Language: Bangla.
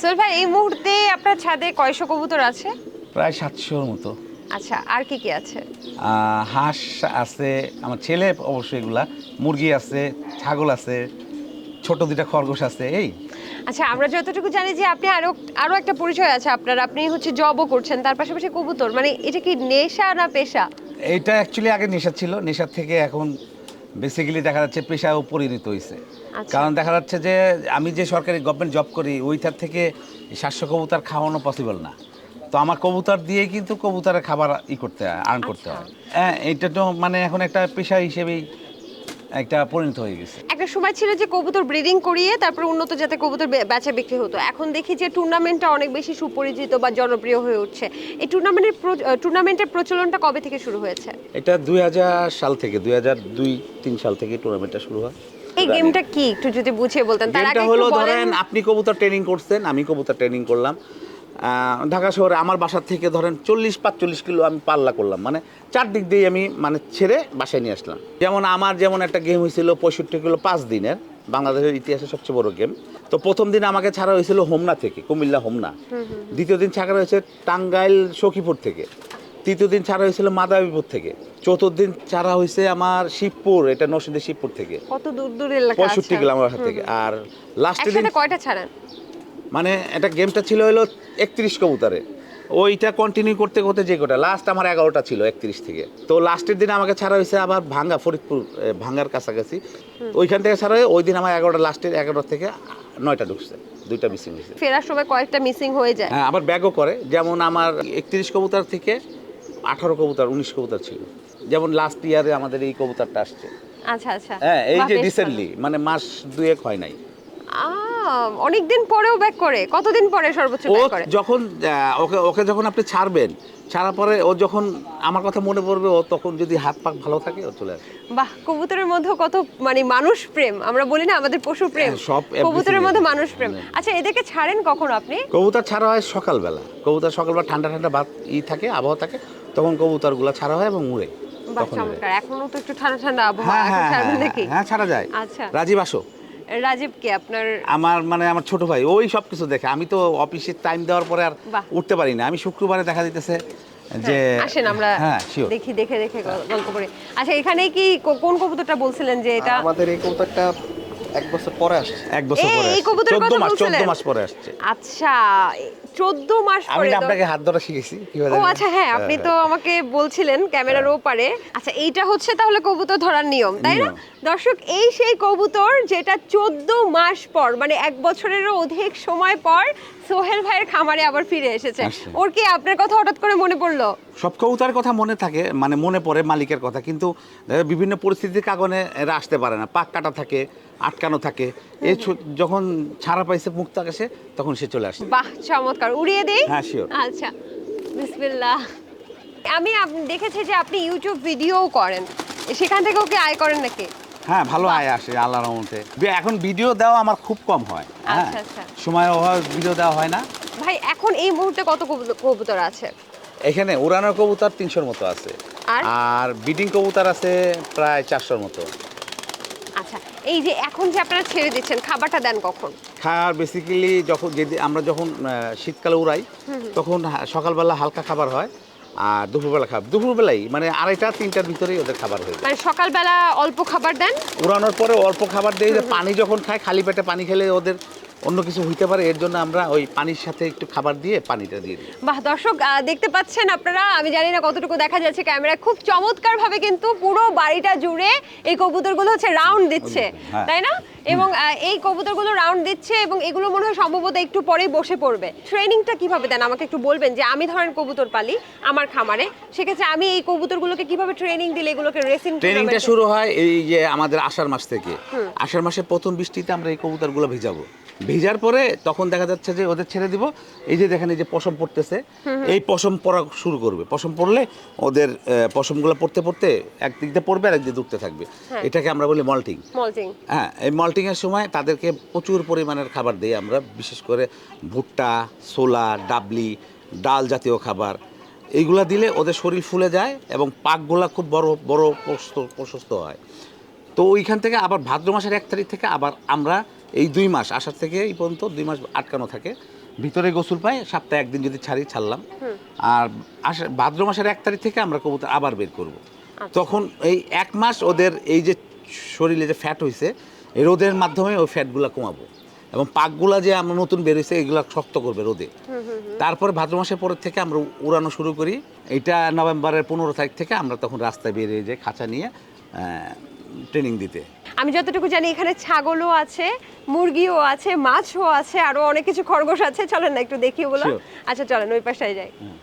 সোহেল ভাই এই মুহূর্তে আপনার ছাদে কয়শো কবুতর আছে? প্রায় সাতশোর মতো। আচ্ছা আর কি কি আছে? হাঁস আছে আমার ছেলে অবশ্যই এগুলা। মুরগি আছে ছাগল আছে ছোট দুইটা খরগোশ আছে এই। আচ্ছা আমরা যতটুকু জানি যে আপনি আরও আরও একটা পরিচয় আছে আপনার। আপনি হচ্ছে জবও করছেন তার পাশাপাশি কবুতর। মানে এটা কি নেশা না পেশা? এইটা অ্যাকচুয়ালি আগে নেশা ছিল। নেশার থেকে এখন বেসিক্যালি দেখা যাচ্ছে পেশায় পরিণত হয়েছে। কারণ দেখা যাচ্ছে যে আমি যে সরকারি গভর্নমেন্ট জব করি ওইটার থেকে সাতশো কবুতর খাওয়ানো পসিবল না। তো আমার কবুতর দিয়ে কিন্তু কবুতরের খাবার ই করতে হয় আর্ন করতে হয়। হ্যাঁ এটা তো মানে এখন একটা পেশা হিসেবেই একটা পরিণত হয়ে গেছে। একটা সময় ছিল যে কবুতর ব্রিডিং করিয়ে তারপর উন্নত জাতের কবুতর বেচা বিক্রি হতো। এখন দেখি যে টুর্নামেন্টটা অনেক বেশি সুপরিচিত বা জনপ্রিয় হয়ে উঠছে। এই টুর্নামেন্টের টুর্নামেন্টের প্রচলনটা কবে থেকে শুরু হয়েছে? এটা দুই হাজার সাল থেকে দুই হাজার দুই তিন সাল থেকে টুর্নামেন্টটা শুরু হয়। এই গেমটা কি? একটু যদি বুঝিয়ে বলতেন। তার আগে হলো ধরেন আপনি কবুতর ট্রেনিং করছেন আমি কবুতর ট্রেনিং করলাম। ঢাকা শহরে আমার বাসার থেকে ধরেন চল্লিশ পাঁচচল্লিশ কিলো আমি পাল্লা করলাম। মানে চারদিক দিয়ে আমি মানে ছেড়ে বাসায় নিয়ে আসলাম। যেমন আমার যেমন একটা গেম হয়েছিল পঁয়ষট্টি কিলো পাঁচ দিনের। বাংলাদেশের ইতিহাসে সবচেয়ে বড় গেম তো প্রথম দিন আমাকে ছাড়া হয়েছিল হোমনা থেকে কুমিল্লা হোমনা। দ্বিতীয় দিন ছাড়া হয়েছে টাঙ্গাইল সখীপুর থেকে। তৃতীয় দিন ছাড়া হয়েছিল মাদাবীপুর থেকে। চতুর্থ দিন ছাড়া হয়েছে আমার শিবপুর এটা নরসিংদী শিবপুর থেকে। কত দূর দূর এলাকা পঁয়ষট্টি আছে কিলো আমার বাসা থেকে। আর লাস্টের দিন কয়টা ছাড়েন? মানে এটা গেমটা ছিল হলো একত্রিশ কবুতারে। ওইটা কন্টিনিউ করতে করতে যে কোটা লাস্ট আমার এগারোটা ছিল একত্রিশ থেকে। তো লাস্টের দিন আমাকে ছাড়া হয়েছে আবার ভাঙ্গা ফরিদপুর ভাঙ্গার কাছাকাছি। ওইখান থেকে ছাড়া হয়ে ওই দিন আমার এগারোটা লাস্টের এগারোটা থেকে নয়টা ঢুকছে। দুইটা মিসিং হয়েছে। ফেরার সময় কয়েকটা মিসিং হয়ে যায়। হ্যাঁ আবার ব্যাগও করে। যেমন আমার একত্রিশ কবুতার থেকে আঠারো কবুতর উনিশ কবুতর ছিল। যেমন লাস্ট ইয়ারে আমাদের এই কবুতরটা আসছে। আচ্ছা আচ্ছা। হ্যাঁ এই যে রিসেন্টলি মানে মাস দুয়েক হয় নাই। অনেক দিন পরেও ব্যাক করে। কতদিন পরে সর্বোচ্চ ব্যাক করে? যখন ওকে ওকে যখন আপনি ছাড়বেন ছাড়ার পরে ও যখন আমার কথা মনে পড়বে ও তখন যদি হাত পাক ভালো থাকে ও চলে আসবে। বাহ কবুতরের মধ্যে কত মানে মানুষ প্রেম। আমরা বলি না আমাদের পশু প্রেম। হ্যাঁ, সব everything কবুতরের মধ্যে মানুষ প্রেম। আচ্ছা এদেরকে ছাড়েন কখন আপনি? কবুতর ছাড়া হয় সকালবেলা। কবুতর সকালবেলা ঠান্ডা ঠান্ডা ভাত ই থাকে আবহাওয়া থাকে। তখন কবুতর কবুতরগুলো ছাড়া হয় এবং উড়ে। এখনও তো একটু ঠান্ডা ঠান্ডা আবহাওয়া। হ্যাঁ হ্যাঁ হ্যাঁ, হ্যাঁ ছাড়া যায়। আচ্ছা। রাজীব আসো। রাজীব কে আপনার? আমার মানে আমার ছোট ভাই ওই সব কিছু দেখে। আমি তো অফিসে টাইম দেওয়ার পরে আর উঠতে পারি না। আমি শুক্রবারে দেখা দিতেছে যে আসেন আমরা দেখি দেখে দেখে গল্প করি। আচ্ছা এখানে কি কোন কবুতরটা বলছিলেন যে এটা আমাদের এই কবুতরটা এক বছর পরে আসছে। এক বছর পরে এই কবুতরের চোদ্দ কথা মাস চোদ্দ বলছিলেন? মাস পরে আসছে। আচ্ছা চোদ্দ মাস আমি আপনাকে হাত ধরা শিখেছি ও আচ্ছা হ্যাঁ আপনি তো আমাকে বলছিলেন ক্যামেরার ওপারে। আচ্ছা এইটা হচ্ছে তাহলে কবুতর ধরার নিয়ম তাই না? দর্শক এই সেই কবুতর যেটা চোদ্দ মাস পর মানে এক বছরেরও অধিক সময় পর সোহেল ভাইয়ের খামারে আবার ফিরে এসেছে। ওর কি আপনার কথা হঠাৎ করে মনে পড়ল? সব কবুতরের কথা মনে থাকে মানে মনে পড়ে মালিকের কথা কিন্তু বিভিন্ন পরিস্থিতির কারণে এরা আসতে পারে না। পাক কাটা থাকে আটকানো থাকে। এই যখন ছাড়া পাইছে মুক্ত আকাশে তখন সে চলে আসে। বাহ চমৎকার। উড়িয়ে দেই? হ্যাঁ, sure. আচ্ছা বিসমিল্লাহ। আমি দেখেছি যে আপনি ইউটিউব ভিডিও করেন। সেখান থেকে ওকে আয় করেন নাকি? হ্যাঁ ভালো আয় আসে আল্লাহর রহমতে। এখন ভিডিও দেওয়া আমার খুব কম হয়। হ্যাঁ আচ্ছা, আচ্ছা। সময় অভাব ভিডিও দেওয়া হয় না। ভাই এখন এই মুহূর্তে কত কবুতর আছে? এখানে উড়ানোর কবুতর তিনশোর মতো আছে। আর? বিডিং কবুতর আছে প্রায় চারশোর মতো। আচ্ছা এই যে এখন যে আপনারা ছেড়ে দিচ্ছেন খাবারটা দেন কখন? খাবার বেসিক্যালি যখন যদি আমরা যখন শীতকালে উড়াই তখন সকালবেলা হালকা খাবার হয় আর দুপুরবেলা খাবার। দুপুরবেলাই মানে আড়াইটা তিনটার ভিতরেই ওদের খাবার হয়ে যায়। মানে সকালবেলা অল্প খাবার দেন? উড়ানোর পরে অল্প খাবার দিয়ে পানি যখন খায় খালি পেটে পানি খেলে ওদের অন্য কিছু হইতে পারে এর জন্য আমরা ওই পানির সাথে একটু খাবার দিয়ে পানিটা দিয়ে দিই। বাহ দর্শক দেখতে পাচ্ছেন আপনারা আমি জানি না কতটুকু দেখা যাচ্ছে ক্যামেরায় খুব চমৎকার ভাবে কিন্তু পুরো বাড়িটা জুড়ে এই কবুতরগুলো হচ্ছে রাউন্ড দিচ্ছে হ্যাঁ। তাই না? এবং এই কবুতরগুলো রাউন্ড দিচ্ছে এবং এগুলো মনে হয় সম্ভবত একটু পরেই বসে পড়বে। ট্রেনিংটা কীভাবে দেন? আমাকে একটু বলবেন যে আমি ধরেন কবুতর পালি আমার খামারে সেক্ষেত্রে আমি এই কবুতরগুলোকে কীভাবে ট্রেনিং দিলে এগুলোকে রেসিং ট্রেনিংটা শুরু হয় এই যে আমাদের আষাঢ় মাস থেকে। আষাঢ় মাসের প্রথম বৃষ্টিতে আমরা এই কবুতরগুলো ভেজাবো। ভেজার পরে তখন দেখা যাচ্ছে যে ওদের ছেড়ে দিব। এই যে দেখেন এই যে পশম পড়তেছে। এই পশম পড়া শুরু করবে। পশম পড়লে ওদের পশমগুলো পড়তে পড়তে একদিক দিয়ে পড়বে আর একদিকে দুটতে থাকবে। হ্যাঁ। এটাকে আমরা বলি মল্টিং মল্টিং হ্যাঁ এই মল্টিংয়ের সময় তাদেরকে প্রচুর পরিমাণের খাবার দিই আমরা বিশেষ করে ভুট্টা ছোলা ডাবলি ডাল জাতীয় খাবার। এইগুলা দিলে ওদের শরীর ফুলে যায় এবং পাকগুলা খুব বড় বড় প্রশস্ত প্রশস্ত হয়। তো ওইখান থেকে আবার ভাদ্র মাসের এক তারিখ থেকে আবার আমরা এই দুই মাস আসার থেকে এই পর্যন্ত দুই মাস আটকানো থাকে। ভিতরে গোসল পাই সপ্তাহে একদিন যদি ছাড়ি ছাড়লাম। আর আসে ভাদ্র মাসের এক তারিখ থেকে আমরা কবুতর আবার বের করব। তখন এই এক মাস ওদের এই যে শরীরে যে ফ্যাট হয়েছে এই রোদের মাধ্যমে ওই ফ্যাটগুলো কমাবো। এবং পাকগুলা যে আমরা নতুন বেরোইছে এগুলো শক্ত করবে রোদে। তারপরে ভাদ্র মাসের পরের থেকে আমরা উড়ানো শুরু করি। এটা নভেম্বরের পনেরো তারিখ থেকে আমরা তখন রাস্তায় বেরিয়ে যাই খাঁচা নিয়ে ট্রেনিং দিতে। আমি যতটুকু জানি এখানে ছাগলও আছে মুরগিও আছে মাছও আছে আরও অনেক কিছু খরগোশ আছে। চলেন না একটু দেখি ওগুলো. আচ্ছা চলেন ওই পাশটায় যাই।